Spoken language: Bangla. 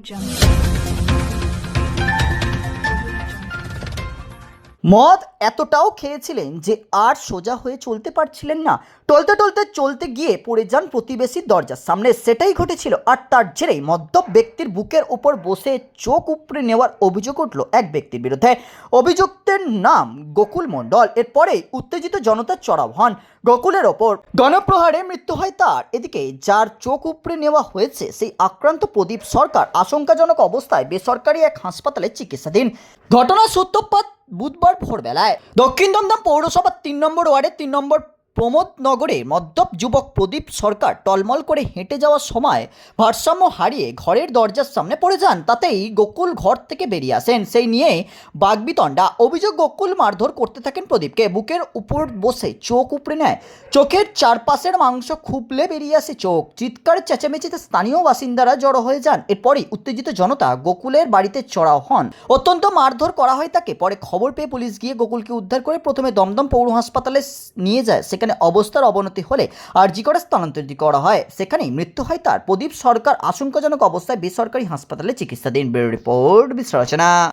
jump. মদ এতটাও খেয়েছিলেন যে আর সোজা হয়ে চলতে পারছিলেন না। টলতে টলতে চলতে গিয়ে পড়ে যান প্রতিবেশীর দরজার সামনে। সেটাই ঘটেছিল আর তার জেরেই মদ্যপ ব্যক্তির বুকের উপর বসে চোখ উপড়ে নেওয়ার অভিযোগ উঠল এক ব্যক্তির বিরুদ্ধে। অভিযুক্তের নাম গোকুল মণ্ডল। এরপরেই উত্তেজিত জনতার চড়াও হন গোকুলের ওপর। গণপ্রহারে মৃত্যু হয় তার। এদিকে যার চোখ উপড়ে নেওয়া হয়েছে, সেই আক্রান্ত প্রদীপ সরকার আশঙ্কাজনক অবস্থায় বেসরকারি এক হাসপাতালে চিকিৎসাধীন। ঘটনার সূত্রপাত বুধবার ভোরবেলায়। দক্ষিণ দমদম পৌরসভার তিন নম্বর ওয়ার্ডের তিন নম্বর প্রমোদনগরে মদ্যপ যুবক প্রদীপ সরকার টলমল করে হেঁটে যাওয়ার সময় ভারসাম্য হারিয়ে ঘরের দরজার সামনে পড়ে যান। তাতেই গোকুল ঘর থেকে বেরিয়ে আসেন। সেই নিয়ে বাগবিতণ্ডা। অভিযোগ গোকুল মারধর করতে থাকেন প্রদীপকে। বুকের উপর বসে চোখ উপড়ে নেয়। চোখের চারপাশের মাংস খুবলে বেরিয়ে আসে চোখ। চিৎকার চেঁচামেচিতে স্থানীয় বাসিন্দারা জড়ো হয়ে যান। এরপরই উত্তেজিত জনতা গোকুলের বাড়িতে চড়াও হন। অত্যন্ত মারধর করা হয় তাকে। পরে খবর পেয়ে পুলিশ গিয়ে গোকুলকে উদ্ধার করে প্রথমে দমদম পৌর হাসপাতালে নিয়ে যায়। সেখানে অবস্থার অবনতি হলে আরজি করে স্থানান্তরিত করা হয়। সেখানেই মৃত্যু হয় তার। প্রদীপ সরকার আশঙ্কাজনক অবস্থায় বেসরকারি হাসপাতালে চিকিৎসাধীন। Bureau report বিশ্লেষণা